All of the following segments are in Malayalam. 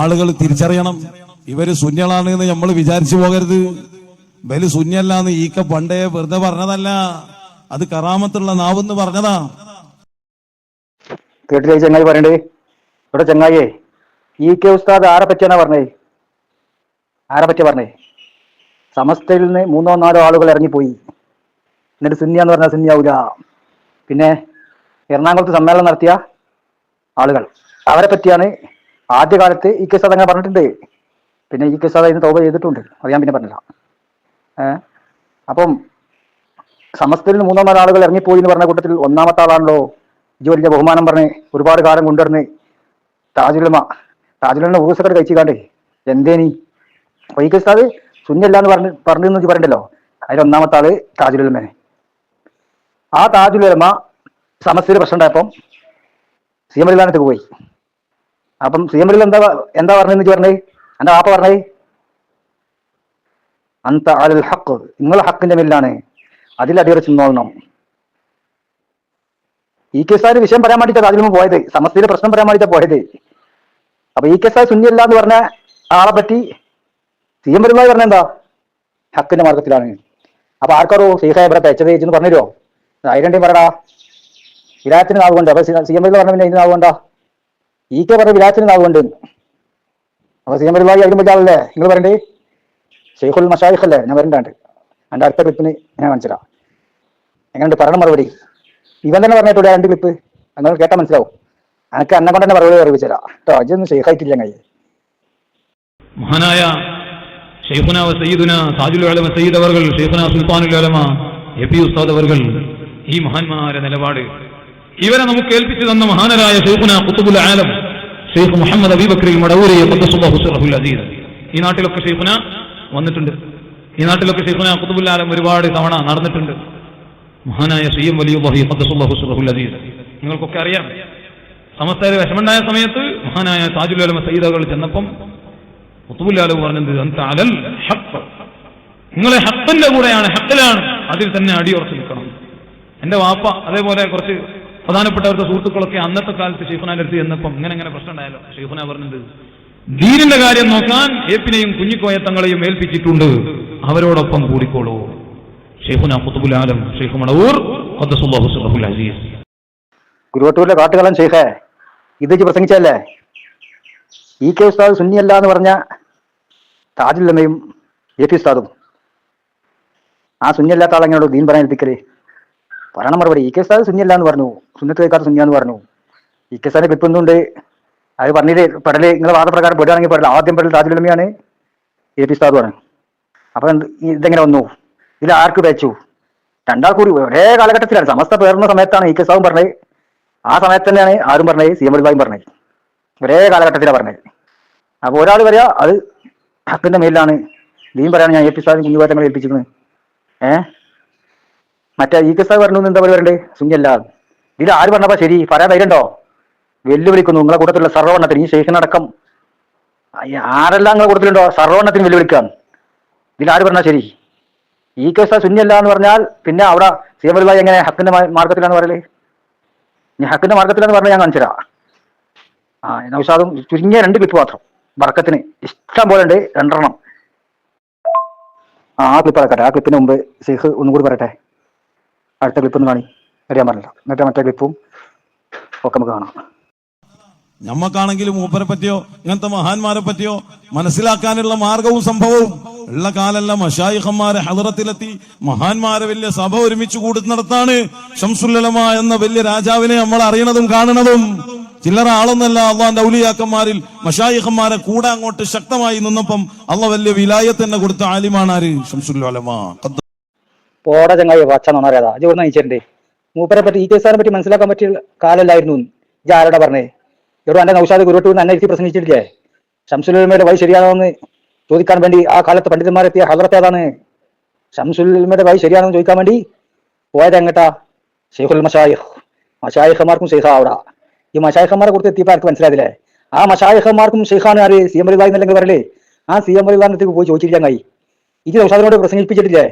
ആളുകൾ തിരിച്ചറിയണം. ഇവർ ശൂന്യളാണ് എന്ന് നമ്മൾ വിചാരിച്ചു പോകരുത്. ബലി ശൂന്യല്ല എന്ന് ഈക്ക പണ്ടേ വെറുതെ പറഞ്ഞതല്ല. അത് കറാമത്തുള്ള നാവെന്ന് പറഞ്ഞതാ. കേട്ടില്ലേ ചങ്ങായി പറയണ്ടേ ഇവിടെ ചങ്ങായിയെ ഈ കെ ഉസ്താദ് ആരെ പറ്റിയാണ് പറഞ്ഞേ? ആരെ പറ്റിയ പറഞ്ഞേ? സമസ്തയിൽ നിന്ന് മൂന്നോ നാലോ ആളുകൾ ഇറങ്ങിപ്പോയി. എന്നിട്ട് സുന്നിയ എന്ന് പറഞ്ഞാൽ സുന്നിയാവൂല. പിന്നെ എറണാകുളത്ത് സമ്മേളനം നടത്തിയ ആളുകൾ. അവരെ പറ്റിയാണ് ആദ്യകാലത്ത് ഇ കെ സാദ് അങ്ങനെ പറഞ്ഞിട്ടുണ്ട്. പിന്നെ ഇ കെ സാദ് അതിന് തോപ ചെയ്തിട്ടുണ്ട്. അത് ഞാൻ പിന്നെ പറഞ്ഞില്ല. ഏഹ് അപ്പം സമസ്തയിൽ മൂന്നോ നാല് ആളുകൾ ഇറങ്ങിപ്പോയി എന്ന് പറഞ്ഞ കൂട്ടത്തിൽ ഒന്നാമത്തെ ആളാണല്ലോ ഇജ് വലിയ ബഹുമാനം പറഞ്ഞ് ഒരുപാട് കാലം കൊണ്ടുവരുന്ന താജുലമ താജുലമ ഊസക്കട് കഴിച്ചിക്കാണ്ടേ എന്തേനി? വൈകസ്താദ് ശൂന്യല്ല എന്ന് പറഞ്ഞ് പറഞ്ഞു എന്ന് പറയണ്ടല്ലോ. അതിൽ ഒന്നാമത്തെ ആൾ താജുലമ്മനെ ആ താജുലമ്മ സമസ്തയിൽ പ്രശ്നം ഉണ്ടായപ്പം സി എം പോയി. അപ്പം സി എം അലിൽ എന്താ എന്താ പറഞ്ഞെന്ന് പറഞ്ഞേ? എന്റെ വാപ്പ പറഞ്ഞേ? അന്ത അൽ ഹക്ക് നിങ്ങൾ ഹക്കിന്റെ മേലാണ് അതിൽ അടിയുറച്ച് ഇ കെ സാർ വിഷയം പറയാൻ വേണ്ടിയിട്ടാണ് അതിൽ പോയത്. സമസ്തയിലെ പ്രശ്നം പറയാൻ വേണ്ടിയിട്ടാണ് പോയത്. അപ്പൊ ഇ കെ സാർ ശൂന്യല്ല എന്ന് പറഞ്ഞ ആളെ പറ്റി സി എം പെരുമായി പറഞ്ഞ എന്താ? ഹക്കിന്റെ മാർഗത്തിലാണ്. അപ്പൊ ആർക്കാറോ സീഹ ഇവിടെ തെച്ചത് എന്ന് പറഞ്ഞുതരോ ധൈര്യം പറടാ വിരാത്തിന് നാവുകൊണ്ട്. അപ്പൊ സി എം പറഞ്ഞ പിന്നെ ഇതിന് നാവുകൊണ്ടാ? ഈ കെ പറഞ്ഞ വിരാത്തിന് നാവുകൊണ്ട് അപ്പൊ സി എം അതിന് വലിയ ആളല്ലേ? നിങ്ങൾ പറയണ്ടേ? ഷെയ്ഖുൽ മഷായിഖ് അല്ലേ? ഞാൻ വരണ്ടാണ്ട്. എന്റെ അടുത്ത ക്ലിപ്പിന് ഞാൻ മനസ്സിലാവും എങ്ങനെയുണ്ട്? പറയണം മറുപടി. ഇവൻ തന്നെ പറഞ്ഞിട്ടുണ്ട് രണ്ട് ക്ലിപ്പ് നിങ്ങൾ കേട്ടാൽ മനസ്സിലാവും. എനിക്ക് അന്നെ കൊണ്ട് തന്നെ മറുപടി അറിയിച്ചരാ കേട്ടോ അജൊന്നും ഷെയ്ഖായിട്ടില്ല കൈ മഹാനായ ഷെയ്ഖുന സയ്യിദുന സാജുൽ അലമ സയ്യിദ് അവർ ഷെയ്ഖുന സുൽത്താനുൽ ഉലമ എ പി ഉസ്താദ് അവർ ഈ മഹാന്മാരുടെ നിലപാട് ഇവരെ നമുക്ക് ഏൽപ്പിച്ചു തന്ന മഹാനരായ ഷെയ്ഖുന കുത്തുബുൽ ആലം ഷെയ്ഖ് മുഹമ്മദ് അബീബക്രി മടവൂരി അസീസ് ഈ നാട്ടിലൊക്കെ ഷെയ്ഖുന വന്നിട്ടുണ്ട്. ഈ നാട്ടിലൊക്കെ ഷെയ്ഖുന കുത്തുബുൽ ആലം ഒരുപാട് തവണ നടന്നിട്ടുണ്ട്. മഹാനായ സയ്യം വലിയുല്ലാഹി ഖദ്ദസുല്ലാഹു സിറഹുൽ അസീസ് നിങ്ങൾക്കൊക്കെ അറിയാം. സമസ്തയിൽ വിഷമുണ്ടായ സമയത്ത് മഹാനായ താജുൽ ഉലമ സയ്യിദകൾ ചെന്നപ്പം കുത്തുബുൽ ആലം പറഞ്ഞത് അന്ത അലൽ ഹഖ്. നിങ്ങളെ ഹക്കിന്റെ കൂടെയാണ് ഹക്കിലാണ് അതിൽ തന്നെ അടിയുറച്ചു നിൽക്കണം. എന്റെ വാപ്പ അതേപോലെ കുറച്ച് പ്രധാനപ്പെട്ടവരുടെ സുഹൃത്തുക്കളൊക്കെ അന്നത്തെ കാലത്ത് ഷെയ്ഖുനാന്റെ അടുത്ത് ചെന്നപ്പം ഇങ്ങനെ ഇങ്ങനെ പ്രശ്നം ഉണ്ടായാലോ ഷെയ്ഫുന പറഞ്ഞത് ദീനിന്റെ കാര്യം നോക്കാൻ ഏപ്പിനെയും കുഞ്ഞിക്കോയത്തങ്ങളെയും ഏൽപ്പിച്ചിട്ടുണ്ട്. അവരോടൊപ്പം കൂടിക്കോളൂ. ഷെയ്ഖുന കുത്തുബുൽ ആലം ഷെയ്ഖ് ഗുരുവട്ടൂരിലെ കാട്ടുകാലം ഷെയ്ഖേ ഇത് വെച്ച് പ്രസംഗിച്ചല്ലേ ഇ കെ ഉസ്താദ് സുന്നിയല്ല എന്ന് പറഞ്ഞ താജുല്ലമ്മയും എ പി ഉസ്താദും. ആ സുന്നിയല്ലാത്ത ആളെങ്ങനെയുള്ളൂ ദീൻ പറയാൻ ഏൽപ്പിക്കൽ പറയണം മറുപടി. ഇ കെ സാർ സുന്നിയല്ല എന്ന് പറഞ്ഞു. സുന്നത്ത് കേൾക്കാത്ത സുന്നിയാന്ന് പറഞ്ഞു. ഇ കെ സാറിന് ക്ലിപ്പ് എന്തുണ്ട്? അത് പറഞ്ഞിട്ട് പെടൽ നിങ്ങളെ വാദപ്രകാരം പെടുകയാണെങ്കിൽ പെടൽ ആദ്യം പെടൽ താജുലമിയാണ് എ പി ആണ്. അപ്പൊ ഇതെങ്ങനെ വന്നു? ഇതിൽ ആർക്ക് വെച്ചു? രണ്ടാൾ കൂടി ഒരേ കാലഘട്ടത്തിലാണ്. സമസ്ത പേർന്ന സമയത്താണ് ഇ കെ സാദും പറഞ്ഞത്. ആ സമയത്ത് തന്നെയാണ് ആരും പറഞ്ഞത് സി എം എൽബായും പറഞ്ഞത്. ഒരേ കാലഘട്ടത്തിലാണ് പറഞ്ഞത്. അപ്പോൾ ഒരാൾ പറയാ അത് ഹക്കിന്റെ മേലിലാണ്. ദീൻ പറയാണ് ഞാൻ എ പി സാദിന് കുഞ്ഞുപാറ്റങ്ങളെ ഏൽപ്പിച്ചിരിക്കുന്നത്. ഏ മറ്റേ ഈ കിസ്താവ് പറഞ്ഞു എന്താ പറയണ്ടേ സുഞ്ഞല്ല. ഇത് ആര് പറഞ്ഞപ്പോ ശരി? പറയാൻ ധൈര്യണ്ടോ? വെല്ലുവിളിക്കുന്നു. നിങ്ങളെ കൂട്ടത്തിലുള്ള സർവണ്ണത്തിന് ഈ ശേഷനടക്കം ആരെല്ലാം നിങ്ങളെ കൂട്ടത്തിലുണ്ടോ? സർവണ്ണത്തിന് വെല്ലുവിളിക്കാം ഇതിൽ ആര് പറഞ്ഞാൽ ശരി? ഈ കേസ ശൂന്യല്ല എന്ന് പറഞ്ഞാൽ പിന്നെ അവിടെ സി എം അലിബായി എങ്ങനെ ഹക്കിന്റെ മാർഗത്തിലാണ് പറയൽ? ഞാൻ ഹക്കിന്റെ മാർഗത്തിലാന്ന് പറഞ്ഞാൽ ഞാൻ കാണിച്ചു ആ നൗഷാദും ചുരുങ്ങിയ രണ്ട് ക്ലിപ്പ് മാത്രം. വർക്കത്തിന് ഇഷ്ടം പോലെ ഉണ്ട്. രണ്ടെണ്ണം. ആ ക്ലിപ്പ് അടക്കട്ടെ ആ ക്ലിപ്പിന് മുമ്പ് ഷെയ്ഖ് ഒന്നും കൂടി പറയട്ടെ. അടുത്ത ക്ലിപ്പ് കാണി അറിയാൻ പറഞ്ഞില്ല എന്നിട്ട് മറ്റേ ക്ലിപ്പും ഒക്കെ നമുക്ക് കാണാം. നമ്മക്കാണെങ്കിലും മൂപ്പരെ പറ്റിയോ ഇങ്ങനത്തെ മഹാന്മാരെ പറ്റിയോ മനസ്സിലാക്കാനുള്ള മാർഗവും സംഭവവും ഉള്ള കാലല്ല മഷായിഹന്മാരെ ഹലറത്തിലെത്തി മഹാന്മാരെ വലിയ സഭ ഒരുമിച്ച് കൂടുന്നിടത്താണ് ഷംസുല്ലമ എന്ന വലിയ രാജാവിനെ നമ്മൾ അറിയണതും കാണണതും. ചില്ലറ ആളൊന്നല്ല അള്ളാന്റെ ഔലിയാക്കന്മാരിൽ മഷായിഹന്മാരെ കൂടെ അങ്ങോട്ട് ശക്തമായി നിന്നപ്പം അള്ള വലിയ വിലായത്ത് തന്നെ കൊടുത്ത ആലിമാണ് ആര്? ഷംസുല്ലമ പോട ചങ്ങായി പച്ച അറിയാതാ അത് ഒന്ന് അയച്ചിട്ടുണ്ട് മൂപ്പരെ പറ്റി ഈ സാറിനെ പറ്റി മനസ്സിലാക്കാൻ പറ്റിയ കാലല്ലായിരുന്നു ഇത് ആരോടാ പറഞ്ഞേ? ഇവിടെ എന്റെ നൗഷാദ് ഗുരുവട്ടു എന്നെ ഇരുത്തി പ്രസംഗിച്ചിട്ടില്ലേ ഷംസുലുമയുടെ വഴി ശരിയാണോന്ന് ചോദിക്കാൻ വേണ്ടി ആ കാലത്ത് പണ്ഡിതന്മാരെത്തിയ ഹലറത്ത് ഏതാണ് ഷംസുലുമയുടെ വഴി ശരിയാണോ എന്ന് ചോദിക്കാൻ വേണ്ടി പോയത് എങ്ങട്ടാ? ഷെയ്ഖുൽ മഷായിഹ് മഷായിഹമാർക്കും ഷെയ്ഖാ അവിടെ. ഈ മഷായിഹമാരെ കുറിച്ച് എത്തിയപ്പോൾ ആർക്ക് മനസ്സിലായില്ലേ ആ മഷായിഹമാർക്കും ഷെയ്ഖാണ് ആര്? സി എം എന്നല്ലെങ്കിൽ പറയലേ ആ സി എം അലിബാനത്തേക്ക് പോയി ചോദിച്ചിരിക്കാൻ കഴി ഇത് നൗഷാദിനോട് പ്രസംഗിപ്പിച്ചിട്ടില്ലേ?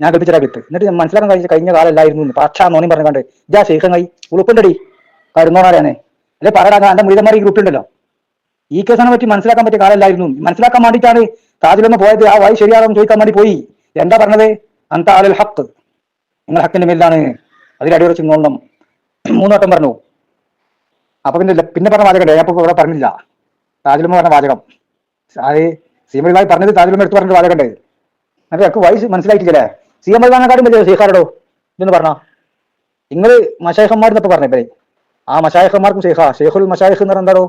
ഞാൻ കൽപ്പിച്ചാൽ കിട്ട് എന്നിട്ട് മനസ്സിലാക്കാൻ കഴിഞ്ഞ കഴിഞ്ഞ കാലല്ലായിരുന്നു പക്ഷാ നോണി പറഞ്ഞു കണ്ട് ഇതാ ശേഖം കൈ ഉളുപ്പുണ്ടടി. കരുന്നോണാരാണ് അല്ലെ പറയടാ എന്റെ മുരിതന്മാർ ഈ ഗ്രൂപ്പിലുണ്ടല്ലോ. ഈ കേസിനെ പറ്റി മനസ്സിലാക്കാൻ പറ്റിയ കാലമല്ലായിരുന്നു മനസ്സിലാക്കാൻ വേണ്ടിയിട്ടാണ് താജിലൊന്ന് പോയത്. ആ വഴി ശരിയാണെന്ന് ചോദിക്കാൻ വേണ്ടി പോയി. എന്താ പറഞ്ഞത്? അന്ത ആലുൽ ഹക്ക് നിങ്ങൾ ഹക്കിന്റെ മേലാണ് അതിൽ അടിയുറച്ച് മൂന്നോട്ടം പറഞ്ഞു. അപ്പൊ പിന്നെ പിന്നെ പറഞ്ഞ വാചകം ഞാൻ ഇപ്പൊ ഇവിടെ പറഞ്ഞില്ല. താജുലമ്മ പറഞ്ഞ വാചകം. അത് സി എം എൽ പറഞ്ഞത് താജുലമ്മ എടുത്ത് പറഞ്ഞിട്ട് വാചകം ഉണ്ട് എനിക്ക് വയസ്സ് മനസ്സിലായിട്ടില്ലേ? സി എം എൽ കാട്ടും വലിയ ഷെയ്ഖാരടോ ഇതെന്ന് പറഞ്ഞ. നിങ്ങൾ മഷായഹന്മാരെന്നൊക്കെ പറഞ്ഞ ഇവരെ. ആ മഷായഹന്മാർക്കും ഷെയ്ഖ ഷെയ്ഖുൽ മഷായഹ് എന്ന് എന്താണോ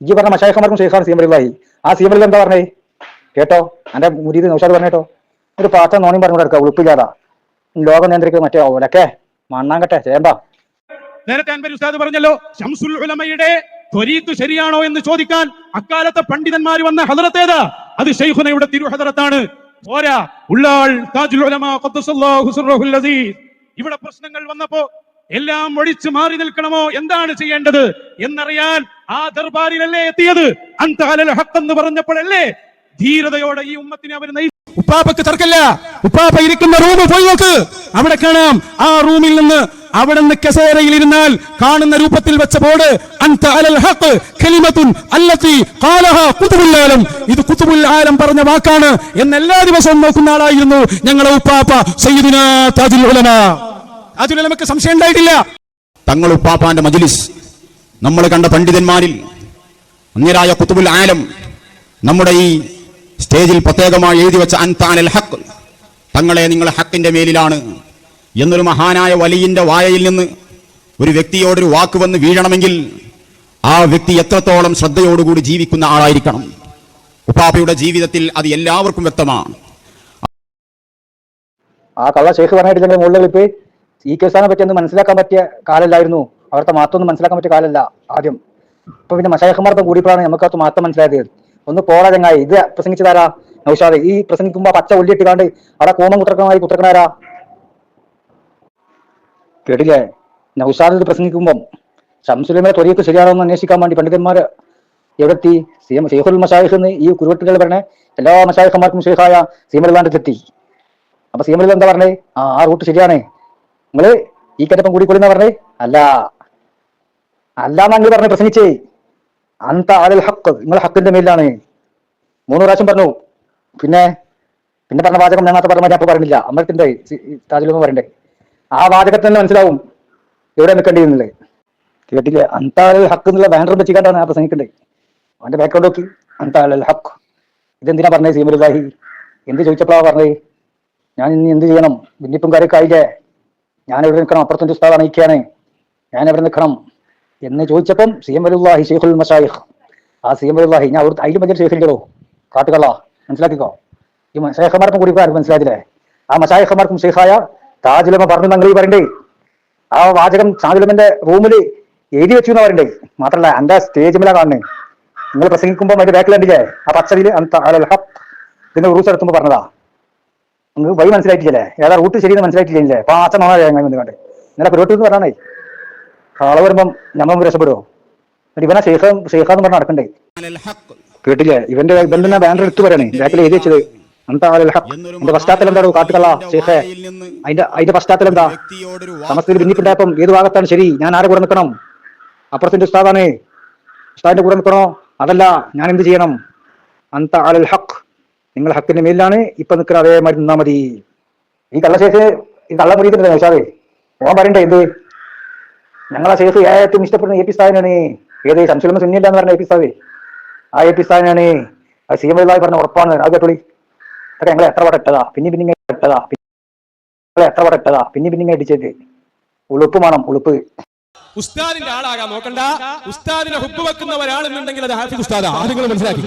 ഈ പറഞ്ഞ മഷായഹന്മാർക്കും ഷെയ്ഖാണ് സി എം എൽ ആ സി എം എൽ എന്താ പറഞ്ഞേ? കേട്ടോ? എന്റെ മുരീത് നൗഷാദ് പറഞ്ഞേട്ടോ ഒരു പാത്ത നോണിയും പറഞ്ഞു കൊടുക്കുക ഉളുപ്പില്ലാതാ. ലോകം നിയന്ത്രിക്കുന്ന മറ്റേ ഓലക്കെ. മണ്ണാങ്കട്ടെ ചേമ്പാ. നേരത്തെ അൻപരി ഉസ്താദ് പറഞ്ഞല്ലോ ഷംസുൽ ഉലമയുടെ ത്വരീത്ത് ശരിയാണോ എന്ന് ചോദിക്കാൻ അക്കാലത്തെ പണ്ഡിതന്മാർ വന്ന ഹദറത്തേതാ. അത് ഷെയ്ഖുനയുടെ തിരുഹദറത്താണ്. പോരാ. ഇവിടെ പ്രശ്നങ്ങൾ വന്നപ്പോ എല്ലാം ഒഴിച്ചു മാറി നിൽക്കണമോ? എന്താണ് ചെയ്യേണ്ടത്? എന്നറിയാൻ ആ ദർബാറിലല്ലേ എത്തിയത്? അന്ത അലൽ ഹഖ് എന്ന് പറഞ്ഞപ്പോഴല്ലേ ധീരതയോടെ ഈ ഉമ്മത്തിനെ അവർ നയിച്ചു ഉപ്പാപ്പക്ക് തർക്കല്ല ഉപ്പാപ്പ ഇരിക്കുന്ന റൂം പോയി നോക്ക്. അവിടെ കാണാം ആ റൂമിൽ നിന്ന് അവിടെ നിന്ന് കസേരയിൽ ഇരുന്നാൽ കാണുന്ന രൂപത്തിൽ വെച്ച ബോർഡ് അൻത അലൽ ഹഖ് കലിമത്തുൻ ഖുതുബുൽ ആലം. ഇത് ഖുതുബുൽ ആലം പറഞ്ഞ വാക്കാണ് എന്ന് എല്ലാ ദിവസവും നോക്കുന്ന ആളായിരുന്നു ഞങ്ങളെ ഉപ്പാപ്പ സയ്യിദുനാ ഉലമ. സംശയം ഉണ്ടായിട്ടില്ല. തങ്ങൾ ഉപ്പാപ്പാന്റെ മജ്ലിസ് നമ്മൾ കണ്ട പണ്ഡിതന്മാരിൽ അന്യരായ കുത്തുബുൽ ആലം നമ്മുടെ ഈ സ്റ്റേജിൽ പ്രത്യേകമായി എഴുതി വെച്ച അൻതാനൽ ഹക്ക് തങ്ങളെ നിങ്ങളെ ഹക്കിന്റെ മേലിലാണ്. എന്നൊരു മഹാനായ വലിയന്റെ വായയിൽ നിന്ന് ഒരു വ്യക്തിയോടൊരു വാക്ക് വന്ന് വീഴണമെങ്കിൽ ആ വ്യക്തി എത്രത്തോളം ശ്രദ്ധയോടുകൂടി ജീവിക്കുന്ന ആളായിരിക്കണം. ഉപ്പാപ്പയുടെ ജീവിതത്തിൽ അത് എല്ലാവർക്കും വ്യക്തമാണ്. ആ കള്ള പറഞ്ഞിട്ട് ഞങ്ങൾ മുകളിൽ ഇപ്പൊ ഈ കേസാനെ പറ്റി ഒന്ന് മനസ്സിലാക്കാൻ പറ്റിയ കാലല്ലായിരുന്നു. അവിടുത്തെ മാത്രം ഒന്നും മനസ്സിലാക്കാൻ പറ്റിയ കാലല്ല ആദ്യം. ഇപ്പൊ പിന്നെ മഷായഖന്മാർപ്പം കൂടിയപ്പോഴാണ് നമുക്ക് അത് മാത്രം മനസ്സിലായത്. ഒന്ന് പോടാ ചങ്ങായി ഇത് പ്രസംഗിച്ചതാരാ? നൗഷാദ്. ഈ പ്രസംഗിക്കുമ്പോ പച്ച ഉള്ളിട്ടിക്കാണ്ട് കാണ്ട് അവിടെ കോമം കുത്രക്കമായി കുത്രക്കനാരാ കേട്ടില്ലേ? നൗസാദ് ഇത് പ്രസംഗിക്കുമ്പം ശംസുലമയുടെ ത്വരീക്ക് ശരിയാണോന്ന് അന്വേഷിക്കാൻ വേണ്ടി പണ്ഡിതന്മാര് എവിടെത്തി? സീമ ഷെയ്ഖുൽ മഷാഹിഖ് എന്ന് ഈ കുരുവട്ടുകൾ പറഞ്ഞ എല്ലാ മഷാഹിഖന്മാർക്കും ഷെയ്ഖായ സീമലാണ്ടെത്തി അപ്പൊ സീമലിൽ എന്താ പറഞ്ഞേ? ആ ആ റൂട്ട് ശരിയാണ്. നിങ്ങൾ ഈ കറ്റപ്പം കൂടിക്കൊള്ളുന്ന പറഞ്ഞേ? അല്ല. അല്ല നിങ്ങൾ പറഞ്ഞു പ്രസംഗിച്ചേ. അന്ത അലൽ ഹക്ക് നിങ്ങൾ ഹക്കിന്റെ മേലിലാണ്. മൂന്ന് പ്രാവശ്യം പറഞ്ഞു. പിന്നെ പിന്നെ പറഞ്ഞ വാചകം ഞങ്ങൾ പറഞ്ഞ അപ്പൊ പറഞ്ഞില്ല അമ്മത്തിന്റെ താജിലൊന്നും പറയണ്ടേ ആ വാചകത്തിൽ തന്നെ മനസ്സിലാവും എവിടെ നിൽക്കേണ്ടിയിരുന്നില്ലേ? കേട്ടില്ലേ? അന്താലൽ ഹക്ക് എന്നുള്ള ബാനർ വെച്ചിട്ടാണ് ആ പ്രസംഗിക്കണ്ടേ. അവന്റെ ബാക്ക്ഗ്രൗണ്ട് നോക്കി. അന്താലൽ ഹക്ക് ഇതെന്തിനാ പറഞ്ഞത് സീമരുദാഹി എന്ത് ചോദിച്ചപ്പോഴാ പറഞ്ഞത് ഞാൻ ഇനി എന്ത് ചെയ്യണം? ഭിന്നിപ്പും കാര്യമൊക്കെ ആയില്ലേ? ഞാൻ എവിടെ നിൽക്കണം? അപ്പുറത്തൊരു ഉസ്താദ് അണയിക്കാണ് ഞാൻ എവിടെ നിൽക്കണം? എന്ന് ചോദിച്ചപ്പം സി എം ഷെയ്ഖുൽ മഷായിഖ്. ആ സി എം ഞാൻ അവിടുത്തെ അതിലും വലിയ ഷെയ്ഖില്ലടോ കാട്ടുകള മനസ്സിലാക്കിക്കോ? ഈ ഷെയ്ഖമാർക്കും കൂടി ആരും മനസ്സിലാക്കില്ലേ ആ മഷായിഖമാർക്കും ഷെയ്ഖായ താജുലമ പറഞ്ഞു തങ്ങൾ ഈ പറയണ്ടേ? ആ വാചകം താജുലമന്റെ റൂമിൽ എഴുതി വെച്ചു എന്ന് പറയണ്ടേ? മാത്രല്ല എന്റെ സ്റ്റേജിമിലാ കാണണേ നിങ്ങൾ പ്രസംഗിക്കുമ്പോൾ അതിന്റെ ബാക്കിൽ കണ്ടില്ലേ? ആ പച്ചതിൽ ഇതിന്റെ റൂസ് എടുത്തുമ്പോ പറഞ്ഞതാ. നിങ്ങൾക്ക് വഴി മനസ്സിലായിട്ടില്ലേ? ഏതാ റൂട്ട് ശരിയെന്ന് മനസ്സിലായിട്ടില്ലേ പാച്ച വന്ന് കണ്ട്. ഇന്നലെ പുരോട്ട് എന്ന് പറഞ്ഞേ കാള വരുമ്പം ഞമ്മ രക്ഷപ്പെടുവോ? ഇവനാ ഇവനെ ഷെയ്ഖ എന്ന് പറഞ്ഞ് നടക്കണ്ടേ? കേട്ടില്ലേ? ഇവന്റെ ഇവൻ തന്നെ ബാനർ എടുത്തു പറയണേ. ബാക്കിൽ എഴുതി വെച്ചത്. അതിന്റെ പശ്ചാത്തലം എന്താ കാട്ടുകള ഷെയ്ഖെ അതിന്റെ അതിന്റെ പശ്ചാത്തലം എന്താ? സമസ്തയിൽ ഭിന്നിപ്പുണ്ടായപ്പം ഏത് ഭാഗത്താണ് ശരി? ഞാൻ ആരെ കൂടെ നിൽക്കണം? അപ്പുറത്തിന്റെ ഉസ്താദാണ്. ഉസ്താദിന്റെ കൂടെ നിൽക്കണോ? അതല്ല ഞാൻ എന്ത് ചെയ്യണം? അന്ത അലൽ ഹക്ക് നിങ്ങൾ ഹക്കിന്റെ മേലിലാണ് ഇപ്പൊ നിൽക്കുന്ന അതേ മാതിരി നിന്നാ മതി. ഈ കള്ളശേഖ് ഈ കള്ള മുറിയുന്നുണ്ട് ഉഷാദേ ഓൻ പറയണ്ടേ എന്ത് ഞങ്ങളെ ശേഖ് ഏറ്റവും ഇഷ്ടപ്പെടുന്ന എ പി സ്ഥാനാണ് ഏത് സംശയം സുന്നിയില്ല എന്ന് പറഞ്ഞ എ പി സ്ഥാവ് ആ എ പി സ്ഥാനാണ് അത് സി എം പറഞ്ഞ ഉറപ്പാണ്. അത് കേട്ടോളി. അതൊക്കെ ഞങ്ങൾ എത്ര വട ഇട്ടതാ? പിന്നെ പിന്നെ ഇട്ടതാ? പിന്നെ എത്ര വട ഇട്ടതാ? പിന്നെ പിന്നെ ഇടിച്ചത്. ഉളുപ്പ് വേണം ഉളുപ്പ്. ഉസ്താദിന്റെ ആളാകാൻ നോക്കണ്ട. ഉസ്താദിനെ ഹുബ് വെക്കുന്ന ഒരാളെന്നുണ്ടെങ്കിൽ അത് ഹാഫിദ് ഉസ്താദാ. അത് നിങ്ങൾ മനസ്സിലാക്കി.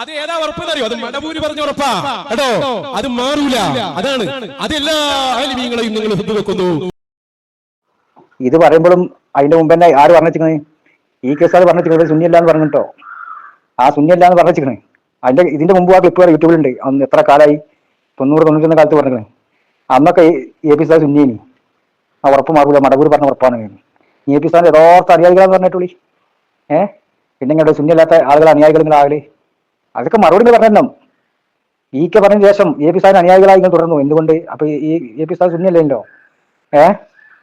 അത് ഏതാ ഉറപ്പ് അറിയോ അത് മടപൂരി പറഞ്ഞ ഉറപ്പാ. കേട്ടോ? അത് മാറൂല. അതാണ്. അതെല്ലാ ആലിമീങ്ങളെയും നിങ്ങൾ ഹുബ് വെക്കുന്നു. ഇത് പറയുമ്പോഴും അതിന്റെ മുമ്പ് തന്നെ ആര് പറഞ്ഞിരിക്കണേ? ഈ കേസ് അത് പറഞ്ഞിരിക്കുന്നത് സുന്നിയല്ല എന്ന് പറഞ്ഞിട്ടോ ആ സുന്നിയല്ല എന്ന് പറഞ്ഞിരിക്കണേ. അതിന്റെ ഇതിന്റെ മുമ്പ് ആ ക്ലിപ്പ് യൂട്യൂബിലുണ്ട് അന്ന് എത്ര കാലമായി തൊണ്ണൂറ് തൊണ്ണൂറ്റൊന്ന് കാലത്ത് പറഞ്ഞത് അന്നൊക്കെ എ പി സാർ സുന്നിയേനി. ആ ഉറപ്പ് മാറൂല. മടവൂർ പറഞ്ഞ ഉറപ്പാണ് എ പി സാറിന്റെ യഥാർത്ഥ അനുയായികളാന്ന് പറഞ്ഞിട്ടുള്ളി. ഏഹ് പിന്നെ ഇങ്ങോട്ട് സുന്നിയല്ലാത്ത ആളുകൾ അനുയായികൾ അതൊക്കെ മറുപടി പറഞ്ഞു ഈ കെ പറഞ്ഞ ശേഷം എ പി സാറിന് അനുയായികളായി ഇങ്ങനെ തുടർന്നു. എന്തുകൊണ്ട്? അപ്പൊ ഈ എ പി സാർ സുന്നിയല്ലല്ലോ ഏഹ്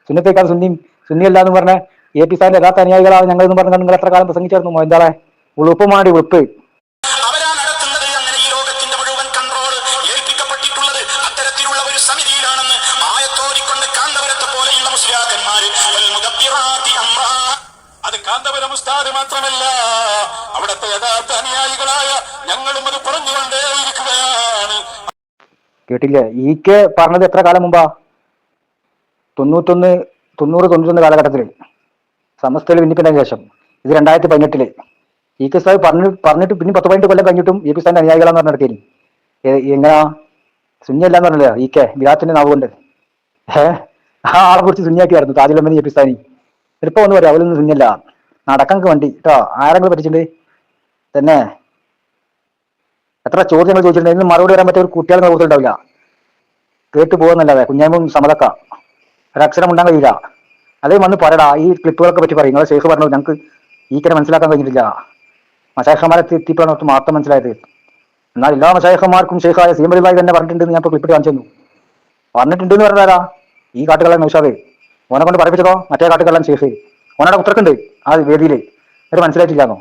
സുന്നത്തേക്കാൾ സുന്നി സുന്നിയല്ല എന്ന് പറഞ്ഞ എ പി സാറിന്റെ യഥാർത്ഥ അനുയായികളാണ് ഞങ്ങൾ എന്ന് പറഞ്ഞാൽ നിങ്ങൾ എത്ര കാലം പ്രസംഗിച്ചായിരുന്നു മോഹൻദാളെ? ഉളുപ്പുമാടി ഉളുപ്പ്. ഉസ്താദ് മാത്രമല്ല അവിടുത്തെ യഥാർത്ഥ അനുയായികളായ ഞങ്ങളും അത് പറഞ്ഞുകൊണ്ടേയിരിക്കുകയാണ്. കേട്ടില്ലേ? ഈ കെ പറഞ്ഞത് എത്ര കാലം മുമ്പാ? തൊണ്ണൂറ്റൊന്ന് തൊണ്ണൂറ് തൊണ്ണൂറ്റൊന്ന് കാലഘട്ടത്തിൽ സമസ്തയിൽ ഭിന്നിപ്പിന്റെ ശേഷം. ഇത് രണ്ടായിരത്തി പതിനെട്ടിൽ. ഇ കെ സാഹിബ് പറഞ്ഞു പറഞ്ഞിട്ട് പിന്നെ പത്ത് പതിനെട്ട് കൊല്ലം കഴിഞ്ഞിട്ടും ഇ പി സാഹിബിന്റെ അനുയായികളാന്ന് പറഞ്ഞ നടത്തിയത് എങ്ങനാ? സുന്യല്ലാന്ന് പറഞ്ഞില്ല? ഇ കെ വിരാത്തിന്റെ നാവ് കൊണ്ട്. ഏഹ് ആ ആളെ കുറിച്ച് സുന്യാക്കിയായിരുന്നു താജുലമ്മനി എ പി സ്ഥാനി ചിലപ്പോ ഒന്ന് പറയാം അവരൊന്നും സുന്യല്ല നടക്കങ്ക് വേണ്ടി. കേട്ടോ ആരെങ്കിലും പഠിച്ചിട്ടുണ്ട് തന്നെ. എത്ര ചോദ്യം ഞങ്ങൾ ചോദിച്ചിട്ടുണ്ട്. ഇന്ന് മറുപടി വരാൻ പറ്റിയ ഒരു കുട്ടികൾ കൊടുത്തിട്ടുണ്ടാവില്ല കേട്ടു പോകുന്നല്ലാതെ കുഞ്ഞാമ്പും സമലക്ക ഒരക്ഷരം ഉണ്ടാൻ കഴിയില്ല. അതേ വന്ന് പറയടാ. ഈ ക്ലിപ്പുകളൊക്കെ പറ്റി പറയും. നിങ്ങൾ സേഫ് പറഞ്ഞു ഞങ്ങൾക്ക് ഈ കിടെ മനസ്സിലാക്കാൻ കഴിഞ്ഞിട്ടില്ല. മഷായഖന്മാരെ എത്തിയപ്പോഴാണ് മാത്രം മനസ്സിലായത്. എന്നാൽ എല്ലാ മശാഹന്മാർക്കും ശേഖായ സീമലിബായി തന്നെ പറഞ്ഞിട്ടുണ്ട്. ഞാൻ ഇപ്പോൾ ക്ലിപ്പിട്ട് കാണിച്ചു തന്നു. പറഞ്ഞിട്ടുണ്ട് എന്ന് പറഞ്ഞാരാ ഈ കാട്ടുകളെ നൗഷാദ് ഓനെ കൊണ്ട് പറയിപ്പിച്ചതോ മറ്റേ കാട്ടുകളെല്ലാം ശേഖ് ഓനോടെ ഉത്തരക്കുണ്ട് ആ വേദിയിൽ ഒരു മനസ്സിലായിട്ടില്ലാന്നോ?